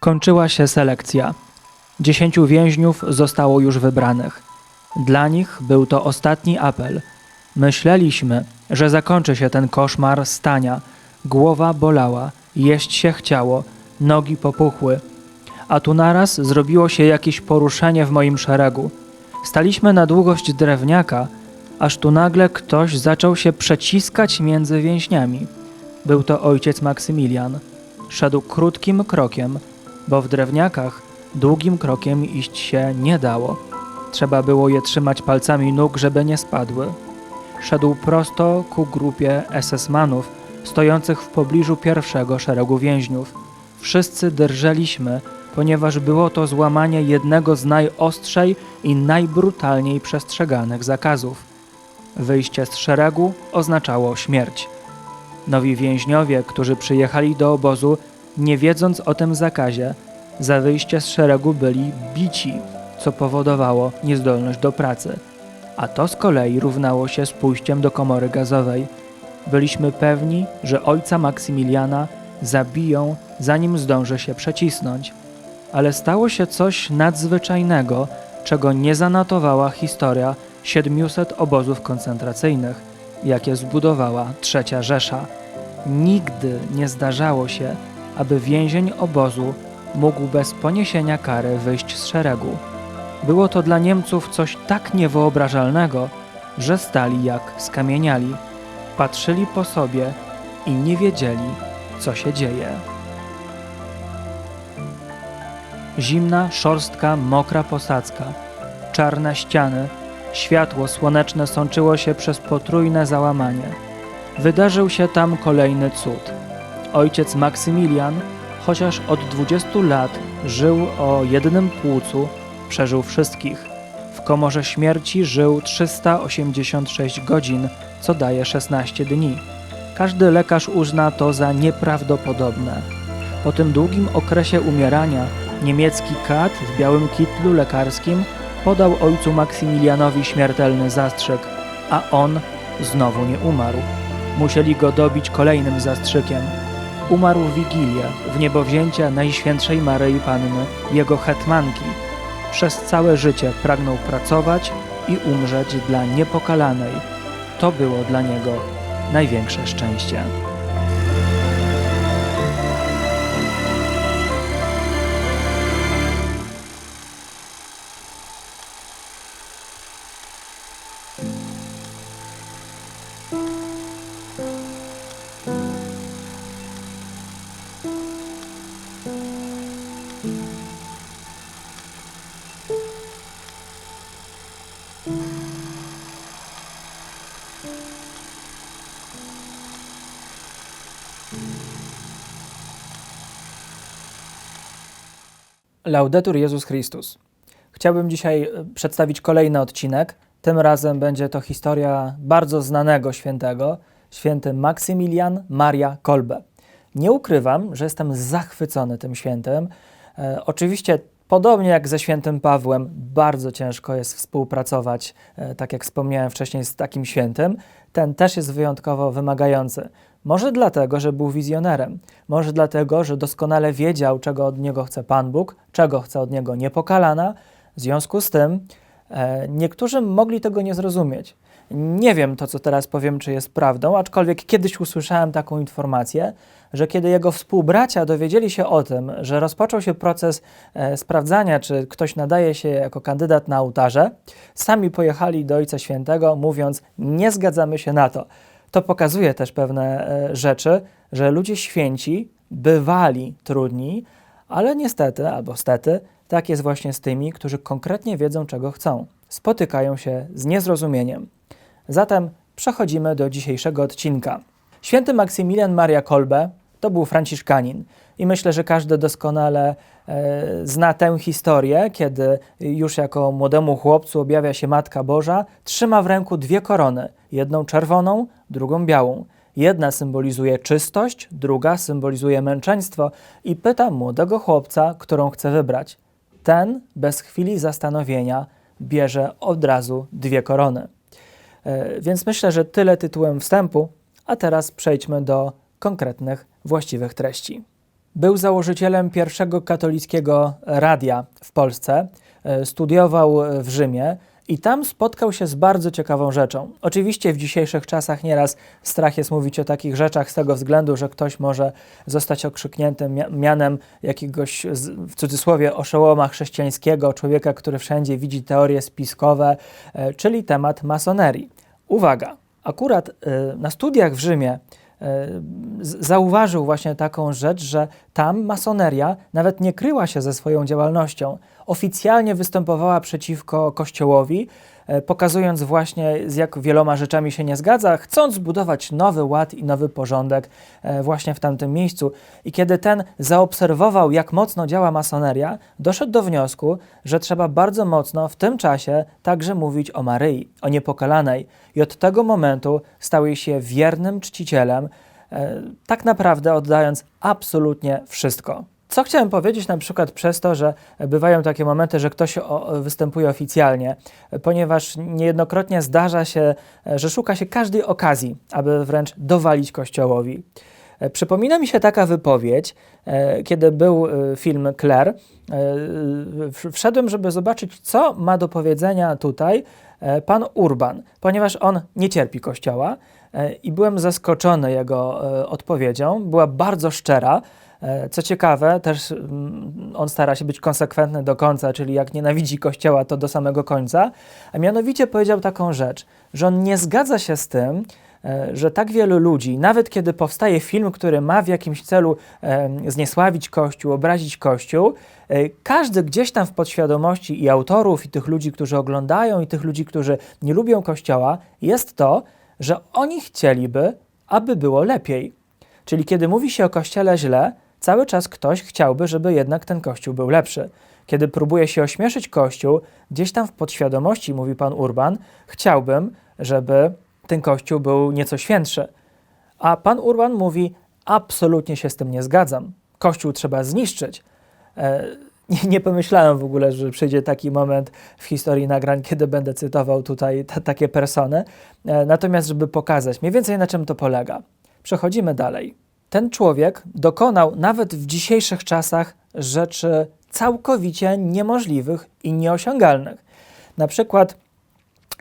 Kończyła się selekcja. Dziesięciu więźniów zostało już wybranych. Dla nich był to ostatni apel. Myśleliśmy, że zakończy się ten koszmar stania. Głowa bolała, jeść się chciało, nogi popuchły. A tu naraz zrobiło się jakieś poruszenie w moim szeregu. Staliśmy na długość drewniaka, aż tu nagle ktoś zaczął się przeciskać między więźniami. Był to ojciec Maksymilian. Szedł krótkim krokiem, bo w drewniakach długim krokiem iść się nie dało. Trzeba było je trzymać palcami nóg, żeby nie spadły. Szedł prosto ku grupie SS-manów stojących w pobliżu pierwszego szeregu więźniów. Wszyscy drżeliśmy, ponieważ było to złamanie jednego z najostrzej i najbrutalniej przestrzeganych zakazów. Wyjście z szeregu oznaczało śmierć. Nowi więźniowie, którzy przyjechali do obozu, nie wiedząc o tym zakazie, za wyjście z szeregu byli bici, co powodowało niezdolność do pracy. A to z kolei równało się z pójściem do komory gazowej. Byliśmy pewni, że ojca Maksymiliana zabiją, zanim zdąży się przecisnąć. Ale stało się coś nadzwyczajnego, czego nie zanotowała historia 700 obozów koncentracyjnych, jakie zbudowała Trzecia Rzesza. Nigdy nie zdarzało się, aby więzień obozu mógł bez poniesienia kary wyjść z szeregu. Było to dla Niemców coś tak niewyobrażalnego, że stali jak skamieniali. Patrzyli po sobie i nie wiedzieli, co się dzieje. Zimna, szorstka, mokra posadzka, czarne ściany, światło słoneczne sączyło się przez potrójne załamanie. Wydarzył się tam kolejny cud. Ojciec Maksymilian, chociaż od 20 lat żył o jednym płucu, przeżył wszystkich. W komorze śmierci żył 386 godzin, co daje 16 dni. Każdy lekarz uzna to za nieprawdopodobne. Po tym długim okresie umierania niemiecki kat w białym kitlu lekarskim podał ojcu Maksymilianowi śmiertelny zastrzyk, a on znowu nie umarł. Musieli go dobić kolejnym zastrzykiem. Umarł w Wigilię, w niebowzięcie Najświętszej Maryi Panny, jego hetmanki. Przez całe życie pragnął pracować i umrzeć dla niepokalanej. To było dla niego największe szczęście. Laudetur Jezus Chrystus. Chciałbym dzisiaj e, przedstawić kolejny odcinek. Tym razem będzie to historia bardzo znanego świętego, święty Maksymilian Maria Kolbe. Nie ukrywam, że jestem zachwycony tym świętym. E, oczywiście, podobnie jak ze świętym Pawłem, bardzo ciężko jest współpracować, e, tak jak wspomniałem wcześniej, z takim świętym. Ten też jest wyjątkowo wymagający. Może dlatego, że był wizjonerem, może dlatego, że doskonale wiedział, czego od niego chce Pan Bóg, czego chce od niego niepokalana. W związku z tym e, niektórzy mogli tego nie zrozumieć. Nie wiem to, co teraz powiem, czy jest prawdą, aczkolwiek kiedyś usłyszałem taką informację, że kiedy jego współbracia dowiedzieli się o tym, że rozpoczął się proces e, sprawdzania, czy ktoś nadaje się jako kandydat na ołtarze, sami pojechali do Ojca Świętego, mówiąc: Nie zgadzamy się na to. To pokazuje też pewne e, rzeczy, że ludzie święci bywali trudni, ale niestety, albo stety, tak jest właśnie z tymi, którzy konkretnie wiedzą, czego chcą. Spotykają się z niezrozumieniem. Zatem przechodzimy do dzisiejszego odcinka. Święty Maksymilian Maria Kolbe to był franciszkanin i myślę, że każdy doskonale e, zna tę historię, kiedy już jako młodemu chłopcu objawia się Matka Boża, trzyma w ręku dwie korony, jedną czerwoną, drugą białą. Jedna symbolizuje czystość, druga symbolizuje męczeństwo i pyta młodego chłopca, którą chce wybrać. Ten bez chwili zastanowienia bierze od razu dwie korony. E, więc myślę, że tyle tytułem wstępu, a teraz przejdźmy do konkretnych, właściwych treści. Był założycielem pierwszego katolickiego radia w Polsce, e, studiował w Rzymie i tam spotkał się z bardzo ciekawą rzeczą. Oczywiście w dzisiejszych czasach nieraz strach jest mówić o takich rzeczach z tego względu, że ktoś może zostać okrzykniętym mia- mianem jakiegoś, w cudzysłowie, oszołoma chrześcijańskiego, człowieka, który wszędzie widzi teorie spiskowe, e, czyli temat masonerii. Uwaga, akurat e, na studiach w Rzymie e, zauważył właśnie taką rzecz, że tam masoneria nawet nie kryła się ze swoją działalnością. Oficjalnie występowała przeciwko Kościołowi, e, pokazując właśnie z jak wieloma rzeczami się nie zgadza, chcąc zbudować nowy ład i nowy porządek e, właśnie w tamtym miejscu. I kiedy ten zaobserwował, jak mocno działa masoneria, doszedł do wniosku, że trzeba bardzo mocno w tym czasie także mówić o Maryi, o niepokalanej. I od tego momentu stał jej się wiernym czcicielem, e, tak naprawdę oddając absolutnie wszystko. Co chciałem powiedzieć na przykład przez to, że bywają takie momenty, że ktoś o, występuje oficjalnie, ponieważ niejednokrotnie zdarza się, że szuka się każdej okazji, aby wręcz dowalić Kościołowi. Przypomina mi się taka wypowiedź, e, kiedy był e, film Claire. E, Wszedłem, żeby zobaczyć, co ma do powiedzenia tutaj pan Urban, ponieważ on nie cierpi Kościoła i byłem zaskoczony jego odpowiedzią. Była bardzo szczera. E, Co ciekawe, też mm, on stara się być konsekwentny do końca, czyli jak nienawidzi Kościoła, to do samego końca. A mianowicie powiedział taką rzecz, że on nie zgadza się z tym, e, że tak wielu ludzi, nawet kiedy powstaje film, który ma w jakimś celu e, zniesławić Kościół, obrazić Kościół, każdy gdzieś tam w podświadomości i autorów, i tych ludzi, którzy oglądają, i tych ludzi, którzy nie lubią Kościoła, jest to, że oni chcieliby, aby było lepiej. Czyli kiedy mówi się o Kościele źle, cały czas ktoś chciałby, żeby jednak ten Kościół był lepszy. Kiedy próbuje się ośmieszyć Kościół, gdzieś tam w podświadomości, mówi pan Urban, chciałbym, żeby ten Kościół był nieco świętszy. A pan Urban mówi, absolutnie się z tym nie zgadzam. Kościół trzeba zniszczyć. E, nie, pomyślałem w ogóle, że przyjdzie taki moment w historii nagrań, kiedy będę cytował tutaj ta, takie persony. E, natomiast, żeby pokazać mniej więcej na czym to polega. Przechodzimy dalej. Ten człowiek dokonał nawet w dzisiejszych czasach rzeczy całkowicie niemożliwych i nieosiągalnych. Na przykład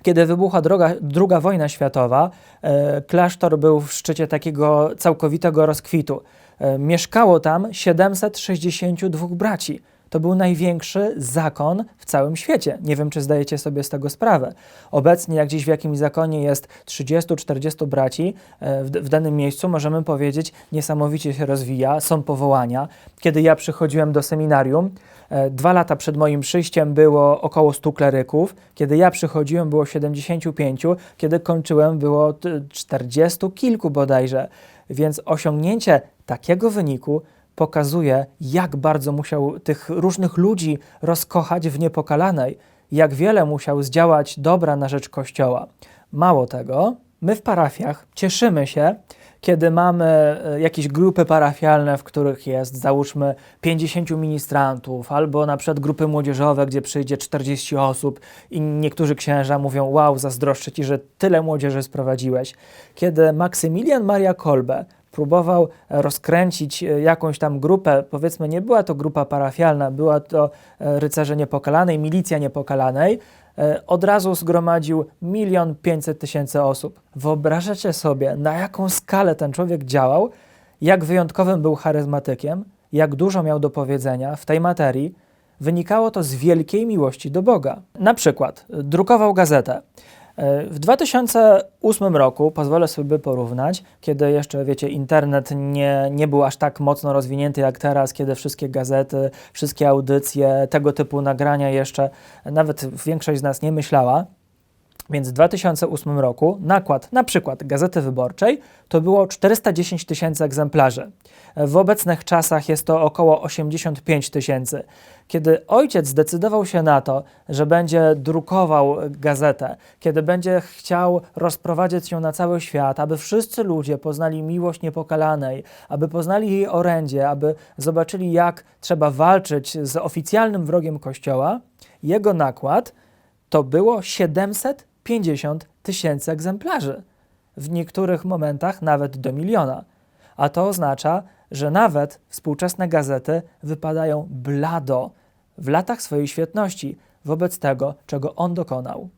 kiedy wybuchła droga, druga wojna światowa, e, klasztor był w szczycie takiego całkowitego rozkwitu. E, mieszkało tam 762 braci. To był największy zakon w całym świecie. Nie wiem, czy zdajecie sobie z tego sprawę. Obecnie, jak gdzieś w jakimś zakonie jest 30-40 braci, e, w, w danym miejscu możemy powiedzieć, niesamowicie się rozwija, są powołania. Kiedy ja przychodziłem do seminarium, e, dwa lata przed moim przyjściem było około 100 kleryków. Kiedy ja przychodziłem, było 75, kiedy kończyłem, było t- 40 kilku bodajże. Więc osiągnięcie takiego wyniku pokazuje, jak bardzo musiał tych różnych ludzi rozkochać w niepokalanej, jak wiele musiał zdziałać dobra na rzecz Kościoła. Mało tego, my w parafiach cieszymy się, kiedy mamy e, jakieś grupy parafialne, w których jest załóżmy 50 ministrantów, albo na przykład grupy młodzieżowe, gdzie przyjdzie 40 osób i niektórzy księża mówią: Wow, zazdroszczę ci, że tyle młodzieży sprowadziłeś. Kiedy Maksymilian Maria Kolbe próbował rozkręcić e, jakąś tam grupę, powiedzmy, nie była to grupa parafialna, była to e, rycerze niepokalanej, milicja niepokalanej, e, od razu zgromadził milion pięćset tysięcy osób. Wyobrażacie sobie, na jaką skalę ten człowiek działał, jak wyjątkowym był charyzmatykiem, jak dużo miał do powiedzenia w tej materii. Wynikało to z wielkiej miłości do Boga. Na przykład drukował gazetę. E, W 2008 roku, pozwolę sobie porównać, kiedy jeszcze, wiecie, internet nie, nie był aż tak mocno rozwinięty jak teraz, kiedy wszystkie gazety, wszystkie audycje, tego typu nagrania jeszcze, nawet większość z nas nie myślała. Więc w 2008 roku nakład na przykład Gazety Wyborczej to było 410 tysięcy egzemplarzy. W obecnych czasach jest to około 85 tysięcy. Kiedy ojciec zdecydował się na to, że będzie drukował gazetę, kiedy będzie chciał rozprowadzić ją na cały świat, aby wszyscy ludzie poznali miłość niepokalanej, aby poznali jej orędzie, aby zobaczyli, jak trzeba walczyć z oficjalnym wrogiem Kościoła, jego nakład to było 750 tysięcy egzemplarzy. W niektórych momentach nawet do miliona. A to oznacza, że nawet współczesne gazety wypadają blado w latach swojej świetności wobec tego, czego on dokonał.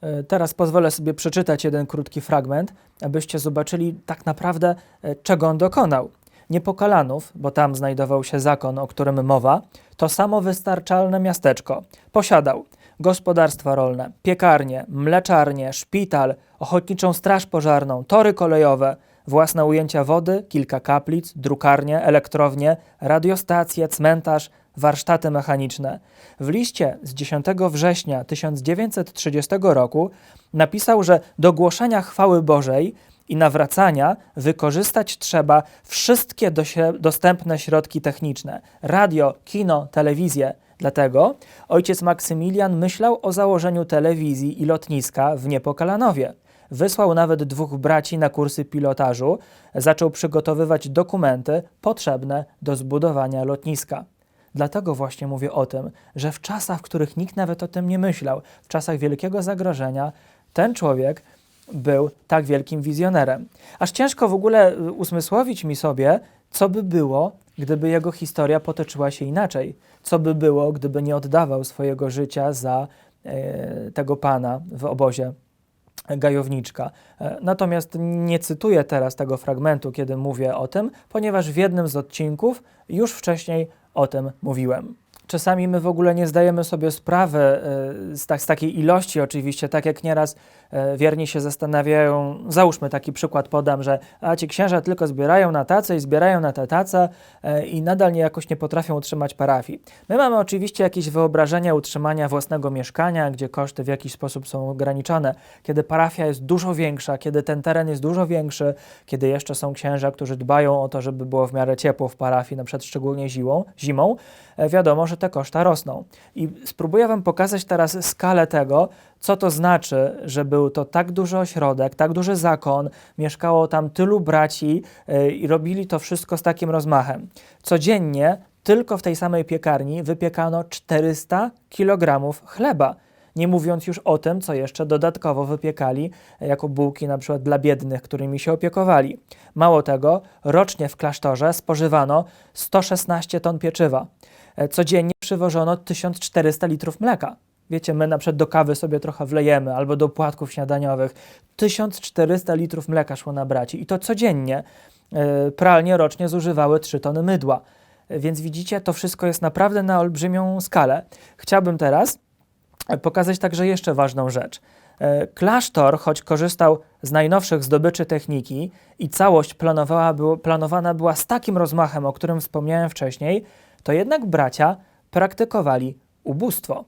E, Teraz pozwolę sobie przeczytać jeden krótki fragment, abyście zobaczyli tak naprawdę, e, czego on dokonał. Niepokalanów, bo tam znajdował się zakon, o którym mowa, to samowystarczalne miasteczko. Posiadał gospodarstwa rolne, piekarnie, mleczarnie, szpital, ochotniczą straż pożarną, tory kolejowe, własne ujęcia wody, kilka kaplic, drukarnie, elektrownie, radiostacje, cmentarz, warsztaty mechaniczne. W liście z 10 września 1930 roku napisał, że do głoszenia chwały Bożej i nawracania wykorzystać trzeba wszystkie dostępne środki techniczne radio, kino, telewizję. Dlatego ojciec Maksymilian myślał o założeniu telewizji i lotniska w Niepokalanowie. Wysłał nawet dwóch braci na kursy pilotażu, zaczął przygotowywać dokumenty potrzebne do zbudowania lotniska. Dlatego właśnie mówię o tym, że w czasach, w których nikt nawet o tym nie myślał, w czasach wielkiego zagrożenia, ten człowiek był tak wielkim wizjonerem. Aż ciężko w ogóle y, usmysłowić mi sobie, co by było, gdyby jego historia potoczyła się inaczej. Co by było, gdyby nie oddawał swojego życia za e, tego pana w obozie gajowniczka. E, Natomiast nie cytuję teraz tego fragmentu, kiedy mówię o tym, ponieważ w jednym z odcinków już wcześniej o tym mówiłem. Czasami my w ogóle nie zdajemy sobie sprawy e, z, tak, z takiej ilości, oczywiście, tak jak nieraz e, wierni się zastanawiają, załóżmy taki przykład podam, że a ci księża tylko zbierają na tace i zbierają na te tace i nadal nie, jakoś nie potrafią utrzymać parafii. My mamy oczywiście jakieś wyobrażenia utrzymania własnego mieszkania, gdzie koszty w jakiś sposób są ograniczone. Kiedy parafia jest dużo większa, kiedy ten teren jest dużo większy, kiedy jeszcze są księża, którzy dbają o to, żeby było w miarę ciepło w parafii, na przykład szczególnie zimą, zimą e, wiadomo, że te koszta rosną. I spróbuję Wam pokazać teraz skalę tego, co to znaczy, że był to tak duży ośrodek, tak duży zakon, mieszkało tam tylu braci yy, i robili to wszystko z takim rozmachem. Codziennie tylko w tej samej piekarni wypiekano 400 kg chleba. Nie mówiąc już o tym, co jeszcze dodatkowo wypiekali e, jako bułki na przykład dla biednych, którymi się opiekowali. Mało tego, rocznie w klasztorze spożywano 116 ton pieczywa. E, Codziennie przywożono 1400 litrów mleka. Wiecie, my na przykład do kawy sobie trochę wlejemy, albo do płatków śniadaniowych. 1400 litrów mleka szło na braci i to codziennie. E, Pralnie rocznie zużywały 3 tony mydła. E, Więc widzicie, to wszystko jest naprawdę na olbrzymią skalę. Chciałbym teraz pokazać także jeszcze ważną rzecz. Klasztor, choć korzystał z najnowszych zdobyczy techniki i całość planowana była z takim rozmachem, o którym wspomniałem wcześniej, to jednak bracia praktykowali ubóstwo.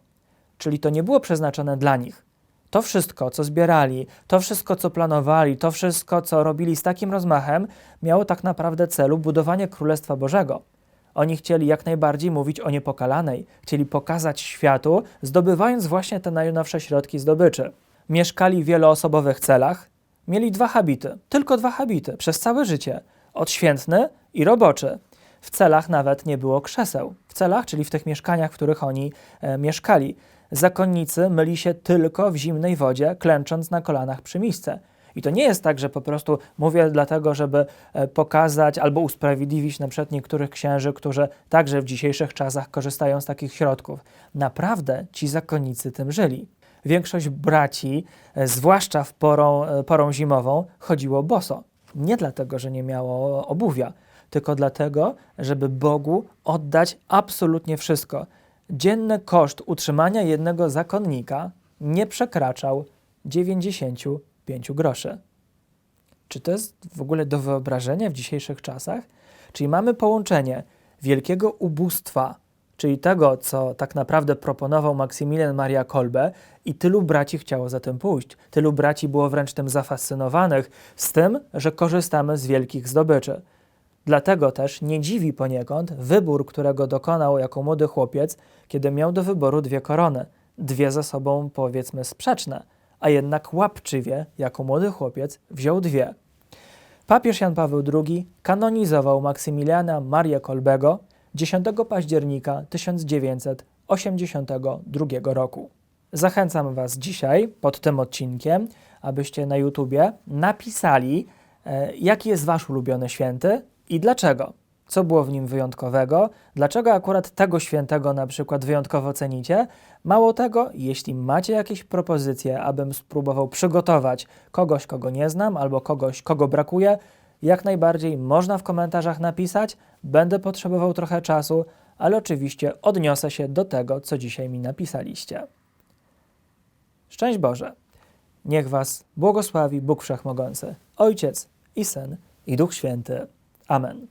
Czyli to nie było przeznaczone dla nich. To wszystko, co zbierali, to wszystko, co planowali, to wszystko, co robili z takim rozmachem, miało tak naprawdę celu budowanie Królestwa Bożego. Oni chcieli jak najbardziej mówić o niepokalanej, chcieli pokazać światu, zdobywając właśnie te najnowsze środki zdobyczy. Mieszkali w wieloosobowych celach, mieli dwa habity, tylko dwa habity przez całe życie: odświętny i roboczy. W celach nawet nie było krzeseł. W celach, czyli w tych mieszkaniach, w których oni e, mieszkali. Zakonnicy myli się tylko w zimnej wodzie, klęcząc na kolanach przy misce. I to nie jest tak, że po prostu mówię dlatego, żeby e, pokazać albo usprawiedliwić na przykład niektórych księży, którzy także w dzisiejszych czasach korzystają z takich środków. Naprawdę ci zakonnicy tym żyli. Większość braci, e, zwłaszcza w porą, e, porą zimową, chodziło boso. Nie dlatego, że nie miało obuwia, tylko dlatego, żeby Bogu oddać absolutnie wszystko. Dzienny koszt utrzymania jednego zakonnika nie przekraczał 95 groszy. Czy to jest w ogóle do wyobrażenia w dzisiejszych czasach? Czyli mamy połączenie wielkiego ubóstwa, czyli tego, co tak naprawdę proponował Maksymilian Maria Kolbe i tylu braci chciało za tym pójść. Tylu braci było wręcz tym zafascynowanych z tym, że korzystamy z wielkich zdobyczy. Dlatego też nie dziwi poniekąd wybór, którego dokonał jako młody chłopiec, kiedy miał do wyboru dwie korony, dwie ze sobą powiedzmy sprzeczne, a jednak łapczywie, jako młody chłopiec, wziął dwie. Papież Jan Paweł II kanonizował Maksymiliana Maria Kolbego 10 października 1982 roku. Zachęcam Was dzisiaj pod tym odcinkiem, abyście na YouTubie napisali, e, jaki jest Wasz ulubiony święty i dlaczego. co było w nim wyjątkowego, dlaczego akurat tego świętego na przykład wyjątkowo cenicie. Mało tego, jeśli macie jakieś propozycje, abym spróbował przygotować kogoś, kogo nie znam, albo kogoś, kogo brakuje, jak najbardziej można w komentarzach napisać. Będę potrzebował trochę czasu, ale oczywiście odniosę się do tego, co dzisiaj mi napisaliście. Szczęść Boże! Niech Was błogosławi Bóg Wszechmogący, Ojciec i Syn i Duch Święty. Amen.